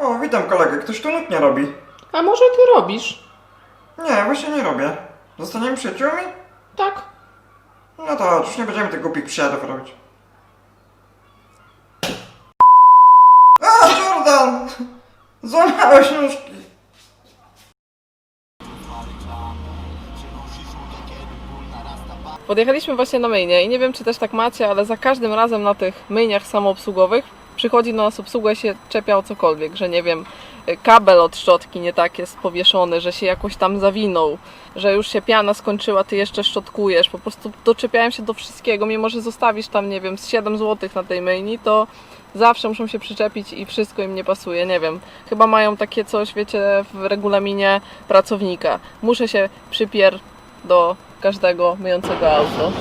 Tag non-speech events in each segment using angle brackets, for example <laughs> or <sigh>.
O, witam kolegę, ktoś tu nóg nie robi. A może ty robisz? Nie, właśnie nie robię. Zostaniemy przyjaciółmi? Tak. No to już nie będziemy tych głupich przyjaciół robić. A, Jordan! Złamałeś nóżki. Podjechaliśmy właśnie na myjnię i nie wiem, czy też tak macie, ale za każdym razem na tych myjniach samoobsługowych przychodzi do nas obsługa i się czepia o cokolwiek, że nie wiem, kabel od szczotki nie tak jest powieszony, że się jakoś tam zawinął, że już się piana skończyła, ty jeszcze szczotkujesz. Po prostu doczepiają się do wszystkiego, mimo że zostawisz tam, nie wiem, z 7 zł na tej myjni, to zawsze muszą się przyczepić i wszystko im nie pasuje, nie wiem. Chyba mają takie coś, wiecie, w regulaminie pracownika. Muszę się przypier do każdego myjącego auto.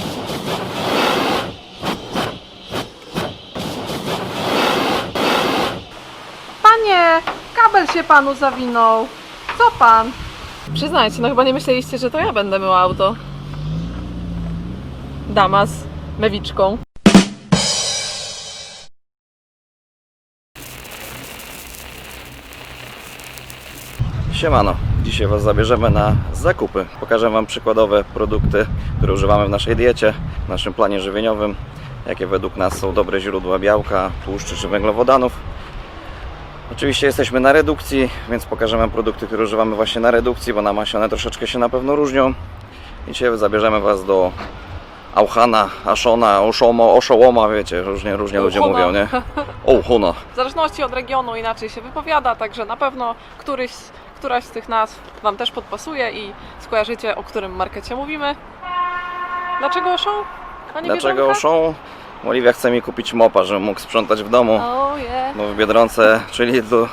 Kabel się panu zawinął. Co pan? Przyznajcie, no chyba nie myśleliście, że to ja będę myła auto. Dama z mewiczką. Siemano, dzisiaj Was zabierzemy na zakupy. Pokażę Wam przykładowe produkty, które używamy w naszej diecie, w naszym planie żywieniowym, jakie według nas są dobre źródła białka, tłuszczy czy węglowodanów. Oczywiście jesteśmy na redukcji, więc pokażemy produkty, które używamy właśnie na redukcji, bo na masie one troszeczkę się na pewno różnią. I dzisiaj zabierzemy Was do Auchana, Ashona, Oszomo, Oszołoma, wiecie, różnie, różnie ludzie Ouchona. mówią, nie? Ouchuna. W zależności od regionu inaczej się wypowiada, także na pewno któryś, któraś z tych nazw Wam też podpasuje i skojarzycie, o którym markecie mówimy. Dlaczego Oszą? Dlaczego Biedronka? Oszą? Oliwia chce mi kupić mopa, żebym mógł sprzątać w domu. Oh yeah. Bo w Biedronce, czyli Lidlu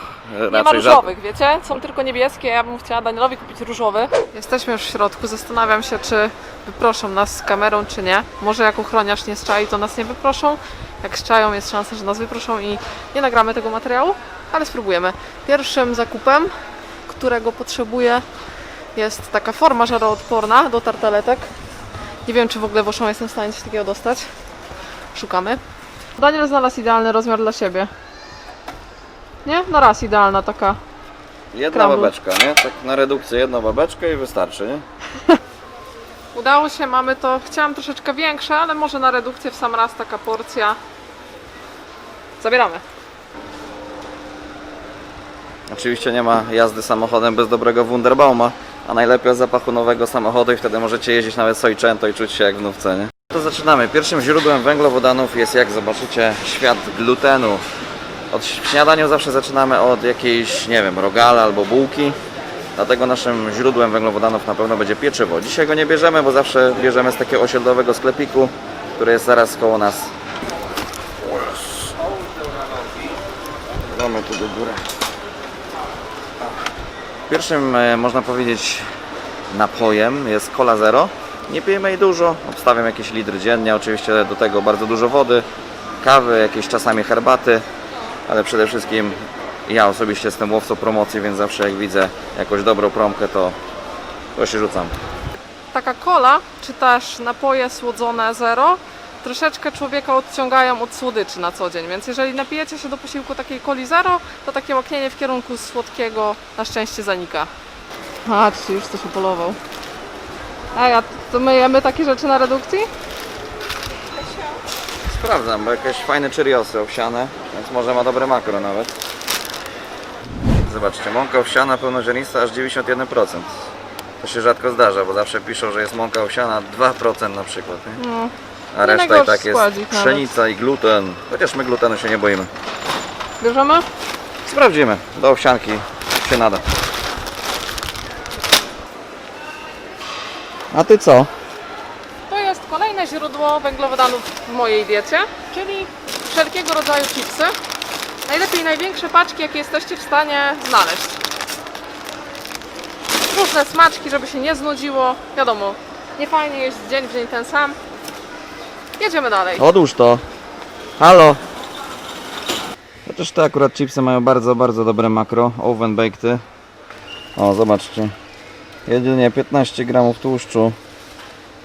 Nie ma różowych, wiecie? Są tylko niebieskie, ja bym chciała Danielowi kupić różowy. Jesteśmy już w środku, zastanawiam się, czy wyproszą nas z kamerą, czy nie. Może jak ochroniarz nie szczai, to nas nie wyproszą. Jak szczają, jest szansa, że nas wyproszą i nie nagramy tego materiału, ale spróbujemy. Pierwszym zakupem, którego potrzebuję, jest taka forma żaroodporna do tartaletek. Nie wiem, czy w ogóle w Auchan jestem w stanie coś takiego dostać. Szukamy. Daniel znalazł idealny rozmiar dla siebie. Nie? No raz idealna taka. Jedna Krambl. babeczka, nie? Tak na redukcję jedną babeczkę i wystarczy, nie? <laughs> Udało się, mamy to. Chciałam troszeczkę większe, ale może na redukcję w sam raz taka porcja. Zabieramy. Oczywiście nie ma jazdy samochodem bez dobrego Wunderbauma, a najlepiej od zapachu nowego samochodu i wtedy możecie jeździć nawet Soicento i czuć się jak w nówce, nie? To zaczynamy. Pierwszym źródłem węglowodanów jest, jak zobaczycie, świat glutenu. Od w śniadaniu zawsze zaczynamy od jakiejś, nie wiem, rogala albo bułki. Dlatego naszym źródłem węglowodanów na pewno będzie pieczywo. Dzisiaj go nie bierzemy, bo zawsze bierzemy z takiego osiedlowego sklepiku, który jest zaraz koło nas. Mamy tu do góry. Pierwszym, e, można powiedzieć, napojem jest Cola Zero. Nie pijemy jej dużo, obstawiam jakieś litry dziennie, oczywiście do tego bardzo dużo wody, kawy, jakieś czasami herbaty, ale przede wszystkim ja osobiście jestem łowcą promocji, więc zawsze jak widzę jakąś dobrą promkę, to, to się rzucam. Taka kola, czy też napoje słodzone zero, troszeczkę człowieka odciągają od słodyczy na co dzień. Więc jeżeli napijecie się do posiłku takiej coli zero, to takie łaknienie w kierunku słodkiego na szczęście zanika. A, czy już coś upolował. Ej, a to my jemy takie rzeczy na redukcji? Sprawdzam, bo jakieś fajne Cheeriosy owsiane, więc może ma dobre makro nawet. Zobaczcie, mąka owsiana pełnoziarnista aż 91%. To się rzadko zdarza, bo zawsze piszą, że jest mąka owsiana 2% na przykład. Nie? No. A reszta i tak jest składnik nawet. pszenica i gluten. Chociaż my glutenu się nie boimy. Bierzemy? Sprawdzimy. Do owsianki się nada. A ty co? To jest kolejne źródło węglowodanów w mojej diecie, czyli wszelkiego rodzaju chipsy. Najlepiej największe paczki, jakie jesteście w stanie znaleźć. Różne smaczki, żeby się nie znudziło. Wiadomo, nie fajnie jeść dzień w dzień ten sam. Jedziemy dalej. Odłóż to. Halo. Chociaż te akurat chipsy mają bardzo, bardzo dobre makro. Oven baked. O, zobaczcie. Jedynie 15 gramów tłuszczu.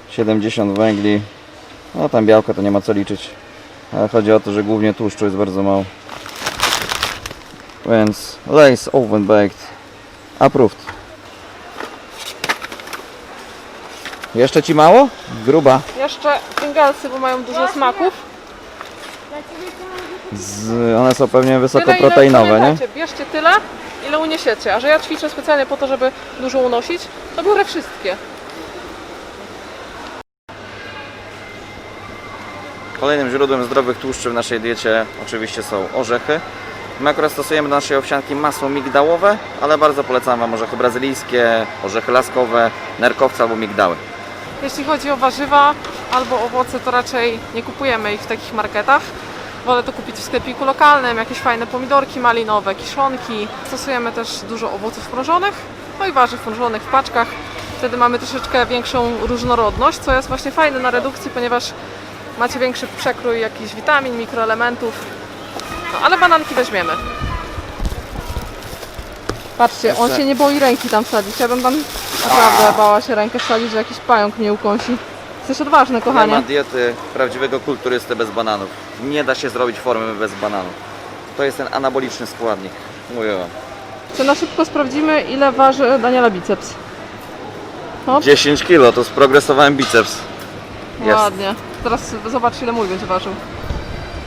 70 węgli. No tam białka to nie ma co liczyć. Ale chodzi o to, że głównie tłuszczu jest bardzo mało. Więc Lace Oven Baked approved. Jeszcze Ci mało? Gruba. Jeszcze Pringlesy, bo mają dużo smaków. Z, one są pewnie wysokoproteinowe, nie? Bierzcie tyle, ile uniesiecie. A że ja ćwiczę specjalnie po to, żeby dużo unosić, to biorę wszystkie. Kolejnym źródłem zdrowych tłuszczy w naszej diecie oczywiście są orzechy. My akurat stosujemy do naszej owsianki masło migdałowe, ale bardzo polecam Wam orzechy brazylijskie, orzechy laskowe, nerkowce albo migdały. Jeśli chodzi o warzywa albo owoce, to raczej nie kupujemy ich w takich marketach. Wolę to kupić w sklepiku lokalnym, jakieś fajne pomidorki malinowe, kiszonki. Stosujemy też dużo owoców mrożonych, no i warzyw mrożonych w paczkach. Wtedy mamy troszeczkę większą różnorodność, co jest właśnie fajne na redukcji, ponieważ macie większy przekrój jakichś witamin, mikroelementów. No, ale bananki weźmiemy. Patrzcie, on się nie boi ręki tam wsadzić. Ja bym tam naprawdę bała się rękę wsadzić, że jakiś pająk mnie ukosi. Jesteś odważny, Nie kochanie. ma diety prawdziwego kulturysty bez bananów. Nie da się zrobić formy bez bananów. To jest ten anaboliczny składnik. Mówię Wam. Czy na szybko sprawdzimy, ile waży Daniela biceps? 10 kg to sprogresowałem biceps. Jest. Ładnie. Teraz zobacz, ile mój będzie ważył.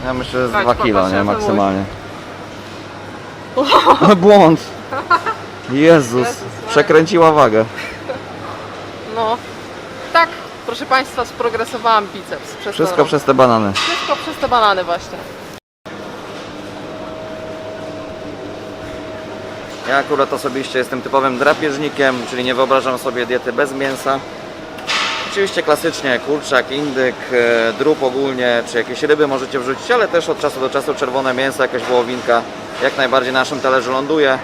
Ja myślę, że z Tak, 2 popatrz, kg, nie? to Maksymalnie. Błąd. <laughs> Jezus. Jezus, Przekręciła wagę. No. Proszę Państwa, sprogresowałam biceps. Przez Wszystko przez te banany. Wszystko przez te banany właśnie. Ja akurat osobiście jestem typowym drapieżnikiem, czyli nie wyobrażam sobie diety bez mięsa. Oczywiście klasycznie kurczak, indyk, e, drób ogólnie, czy jakieś ryby możecie wrzucić, ale też od czasu do czasu czerwone mięso, jakaś wołowinka jak najbardziej na naszym talerzu ląduje.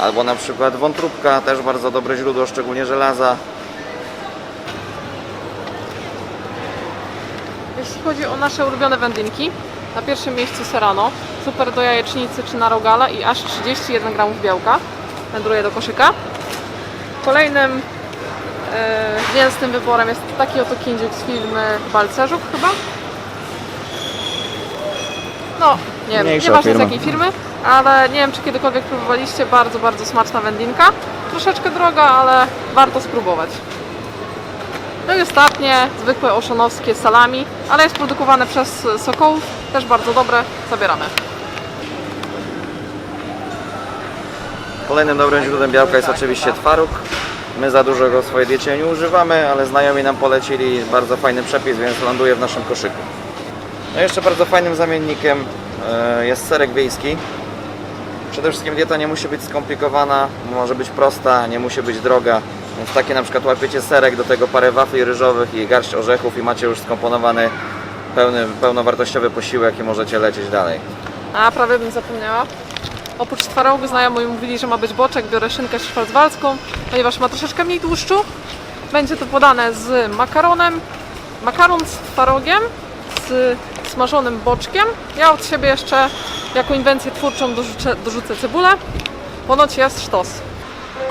Albo na przykład wątróbka, też bardzo dobre źródło, szczególnie żelaza. Jeśli chodzi o nasze ulubione wędlinki, na pierwszym miejscu serrano, super do jajecznicy czy na rogala i aż 31 gramów białka wędruje do koszyka. Kolejnym e, mięsnym wyborem jest taki oto kindziuk z firmy Balcerzuk chyba. No, nie wiem, Mniejsza nieważne z jakiej firmy, ale nie wiem czy kiedykolwiek próbowaliście, bardzo, bardzo smaczna wędlinka. Troszeczkę droga, ale warto spróbować. No i ostatnie, zwykłe oszonowskie salami, ale jest produkowane przez Sokołów, też bardzo dobre, zabieramy. Kolejnym dobrym źródłem białka jest oczywiście twaróg. My za dużo go w swojej diecie nie używamy, ale znajomi nam polecili bardzo fajny przepis, więc ląduje w naszym koszyku. No jeszcze bardzo fajnym zamiennikiem e, jest serek wiejski. Przede wszystkim dieta nie musi być skomplikowana, może być prosta, nie musi być droga. Więc takie na przykład łapiecie serek, do tego parę wafli ryżowych i garść orzechów i macie już skomponowany pełny, pełnowartościowy posiłek i możecie lecieć dalej. A prawie bym zapomniała. Oprócz twarogu znajomi mówili, że ma być boczek, biorę szynkę szwarcwalską, ponieważ ma troszeczkę mniej tłuszczu. Będzie to podane z makaronem, makaron z twarogiem, z smażonym boczkiem. Ja od siebie jeszcze jako inwencję twórczą dorzucę, dorzucę cebulę. Ponoć jest sztos.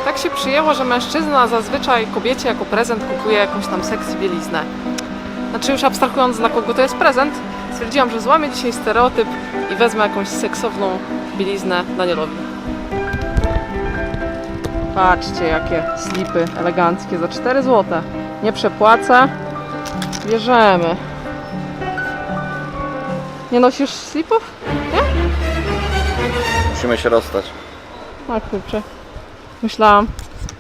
Tak się przyjęło, że mężczyzna zazwyczaj kobiecie jako prezent kupuje jakąś tam sexy bieliznę. Znaczy już abstrahując dla kogo to jest prezent, stwierdziłam, że złamię dzisiaj stereotyp i wezmę jakąś seksowną bieliznę Danielowi. Patrzcie jakie slipy eleganckie za 4 zł. Nie przepłacę. Bierzemy. Nie nosisz slipów? Musimy się rozstać. A kurczę. Myślałam.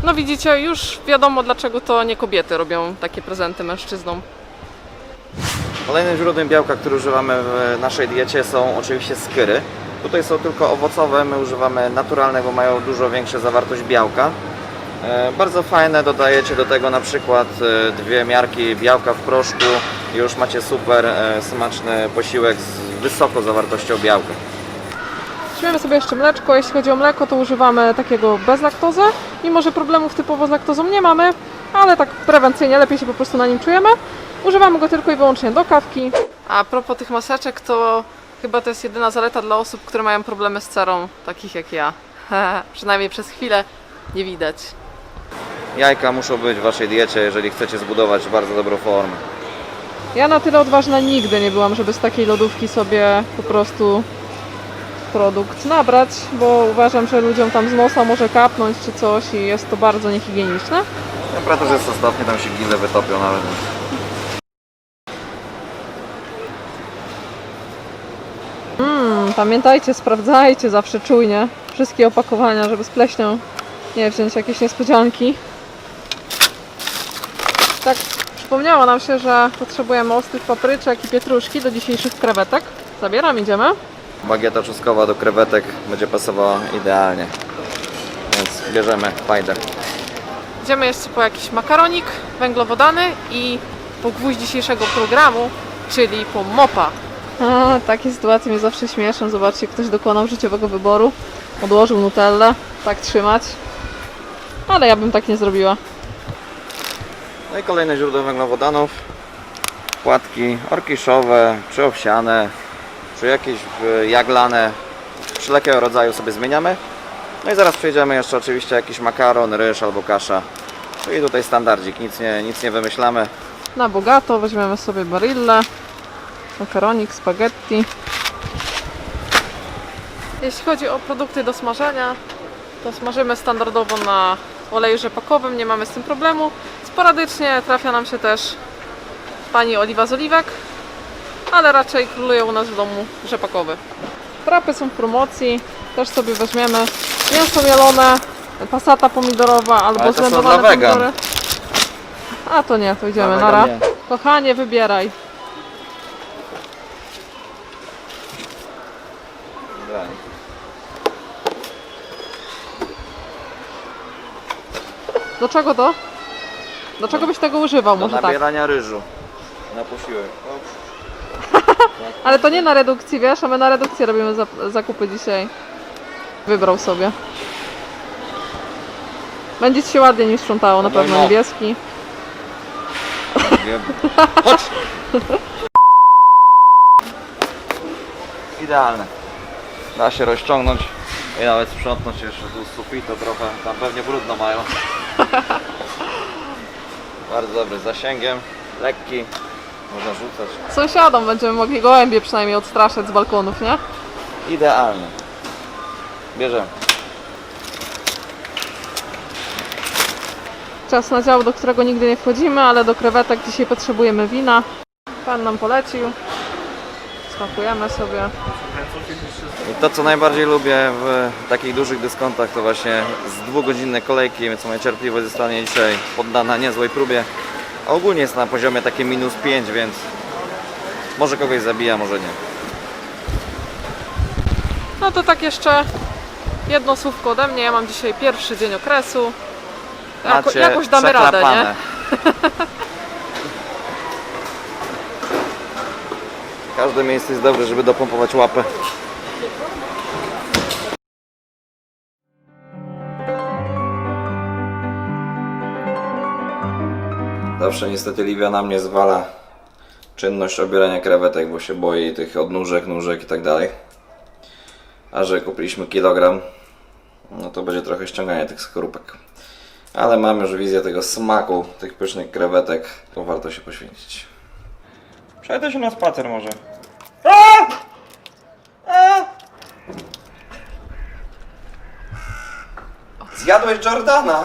No widzicie, już wiadomo dlaczego to nie kobiety robią takie prezenty mężczyznom. Kolejnym źródłem białka, który używamy w naszej diecie są oczywiście skyry. Tutaj są tylko owocowe, my używamy naturalne, bo mają dużo większą zawartość białka. E, Bardzo fajne, dodajecie do tego na przykład e, dwie miarki białka w proszku i już macie super e, smaczny posiłek z wysoką zawartością białka. Weźmiemy sobie jeszcze mleczko. Jeśli chodzi o mleko, to używamy takiego bez laktozy. Mimo, że problemów typowo z laktozą nie mamy, ale tak prewencyjnie lepiej się po prostu na nim czujemy. Używamy go tylko i wyłącznie do kawki. A propos tych maseczek, to chyba to jest jedyna zaleta dla osób, które mają problemy z cerą, takich jak ja. <laughs> Przynajmniej przez chwilę nie widać. Jajka muszą być w Waszej diecie, jeżeli chcecie zbudować bardzo dobrą formę. Ja na tyle odważna nigdy nie byłam, żeby z takiej lodówki sobie po prostu produkt nabrać, bo uważam, że ludziom tam z nosa może kapnąć czy coś i jest to bardzo niehigieniczne. Temperaturze jest ostatnie, tam się gile wytopią nawet. Mm, pamiętajcie, sprawdzajcie zawsze czujnie wszystkie opakowania, żeby z pleśnią nie wziąć jakieś niespodzianki. Tak, przypomniało nam się, że potrzebujemy ostrych papryczek i pietruszki do dzisiejszych krewetek. Zabieram, idziemy. Bagieta czosnkowa do krewetek będzie pasowała idealnie. Więc bierzemy fajdę. Idziemy jeszcze po jakiś makaronik węglowodany i po gwóźdź dzisiejszego programu, czyli po mopa. A, takie sytuacje mnie zawsze śmieszą. Zobaczcie, ktoś dokonał życiowego wyboru. Odłożył nutellę, tak trzymać. Ale ja bym tak nie zrobiła. No i kolejne źródło węglowodanów. Płatki orkiszowe, czy owsiane, czy jakieś e, jaglane. Wszelkiego rodzaju sobie zmieniamy. No i zaraz przejdziemy jeszcze oczywiście jakiś makaron, ryż albo kasza. Czyli tutaj standardzik, nic nie, nic nie wymyślamy. Na bogato weźmiemy sobie barillę, makaronik, spaghetti. Jeśli chodzi o produkty do smażenia, to smażymy standardowo na oleju rzepakowym, nie mamy z tym problemu. Sporadycznie trafia nam się też pani oliwa z oliwek, ale raczej króluje u nas w domu rzepakowy. Frapy są w promocji, też sobie weźmiemy mięso mielone, pasata pomidorowa albo Ale to są dla wegan. pomidory. A to nie, to idziemy, Dla nara. wegan Kochanie, wybieraj. Do czego to? Do czego byś tego używał? Do Może tak. nabierania ryżu. Na posiłek. Ale to nie na redukcji, wiesz? A my na redukcji robimy zakupy dzisiaj. Wybrał sobie. Będzie ci się ładnie niż sprzątało, na No, no, pewno no. niebieski. <laughs> Chodź! Idealne. Da się rozciągnąć i nawet sprzątnąć jeszcze tu z sufitu trochę. Tam pewnie brudno mają. <laughs> Bardzo dobry z zasięgiem. Lekki. Można rzucać. Sąsiadom będziemy mogli gołębie przynajmniej odstraszać z balkonów, nie? Idealny. Bierzemy. Czas na dział, do którego nigdy nie wchodzimy, ale do krewetek dzisiaj potrzebujemy wina. Pan nam polecił. Smakujemy sobie. I to co najbardziej lubię w takich dużych dyskontach to właśnie z dwugodzinne kolejki, więc moja cierpliwość zostanie dzisiaj poddana niezłej próbie. Ogólnie jest na poziomie takie minus 5, więc może kogoś zabija, może nie. No to tak jeszcze jedno słówko ode mnie. Ja mam dzisiaj pierwszy dzień okresu. Jako, Macie jakoś damy radę, nie? przeklapane. <laughs> Każde miejsce jest dobre, żeby dopompować łapę. Zawsze niestety Livia na mnie zwala czynność obierania krewetek, bo się boi tych odnóżek, nóżek i tak dalej. A że kupiliśmy kilogram, no to będzie trochę ściąganie tych skorupek. Ale mam już wizję tego smaku, tych pysznych krewetek, to warto się poświęcić. Przejdę się na spacer może. Zjadłeś Jordana!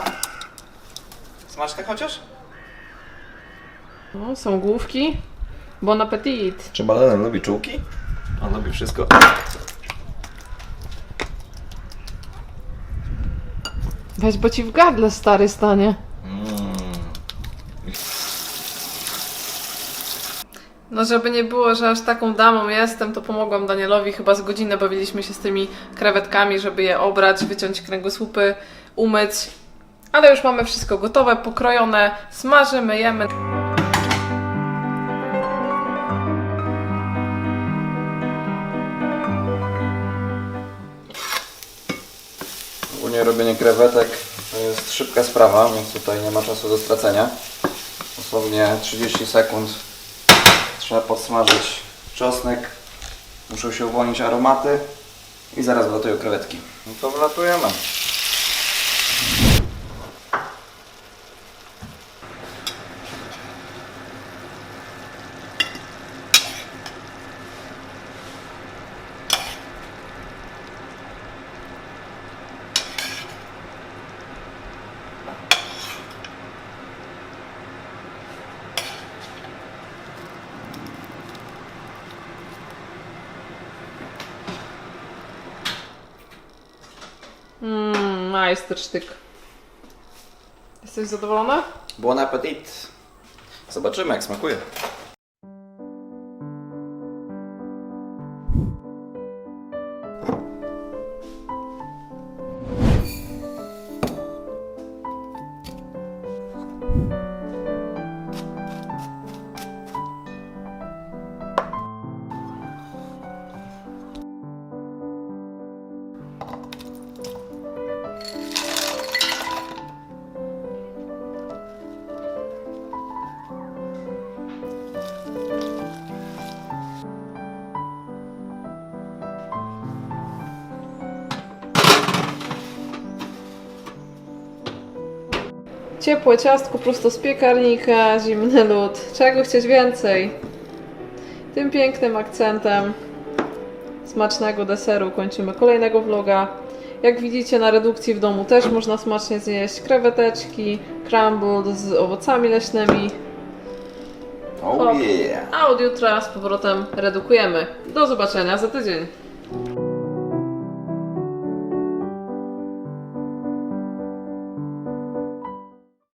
Smaczne chociaż? No, są główki. Bon appetit. Czy balanem lubi czułki? On lubi wszystko. Weź, bo ci w gardle stary stanie. No żeby nie było, że aż taką damą jestem, to pomogłam Danielowi. Chyba z godzinę bawiliśmy się z tymi krewetkami, żeby je obrać, wyciąć kręgosłupy, umyć. Ale już mamy wszystko gotowe, pokrojone, smażymy, jemy. Ogólnie robienie krewetek to jest szybka sprawa, więc tutaj nie ma czasu do stracenia. Dosłownie 30 sekund trzeba podsmażyć czosnek. Muszą się uwolnić aromaty i zaraz wlatują krewetki. No to wlatujemy. Majstersztyk. Jesteś zadowolona? Bon appetit! Zobaczymy jak smakuje. Ciepłe ciastko prosto z piekarnika, zimny lód. Czego chcieć więcej? Tym pięknym akcentem smacznego deseru kończymy kolejnego vloga. Jak widzicie na redukcji w domu też można smacznie zjeść kreweteczki, crumble z owocami leśnymi. Oh yeah! A od jutra z powrotem redukujemy. Do zobaczenia za tydzień.